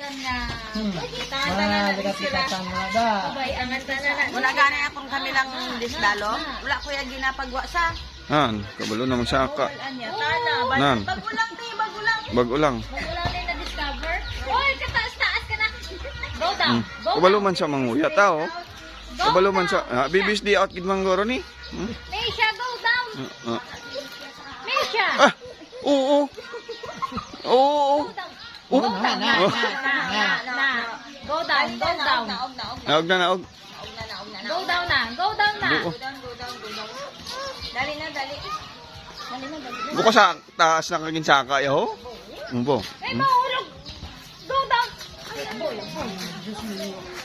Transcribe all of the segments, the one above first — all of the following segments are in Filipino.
Ah, na bigat sila. kita na da. Abay, angan ta na na. Wala gani akong kanilang disdalo. Wala ko yung ginapagwa sa. Han, kabalo naman sa aka. Nan, Bagulang ti, bagulang. bago lang. Wala din na-discover. Oy, kataas-taas ka na. Go down. Hmm. Go Kabalo down. man sa manguya tao. Kabalo man sa ah, bibis di out gid manggoro ni. Hmm? Misha, go down. Ah, ah. Misha. Ah, oo. Oo. Go Na, na, na, na, na. Go down, go down. Naog, na naog. naog na, naog na, Go down na. Go down na. Go down, go down, go down. Dali na, dali. Dali na, dali na. Buko sa taas na kagin saka yaho. Umbo. Eh, mahulog. Go down. Aboy.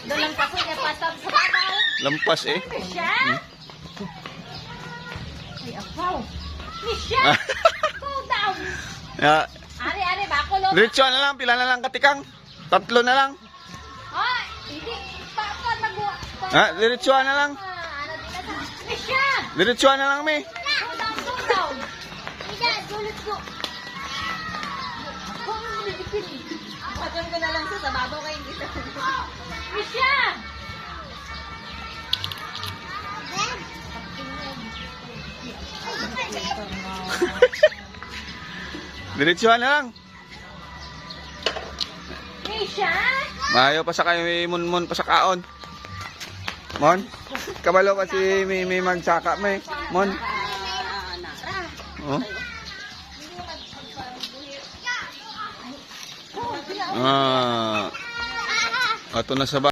Dalang kasi niya pasang sa babaw. Lampas eh. Misha? Ay, apaw. Misha! Go down. Ya, Ari, ari, bako lo. diretso na lang, pila na lang katikang. Tatlo na lang. Ay, hindi. Papa, magawa. Ha, diretso na lang. Ano na Misha! Diretso na lang mi. Sulit ko. Na lang sa sababaw kayo hindi sa Misha! Diretso na lang. Misha! Mayo pa sa kayo munmun pa sa kaon. Mon, kabalo pa si may, may magsaka may. Mon. Oh. Ah. Ato na sa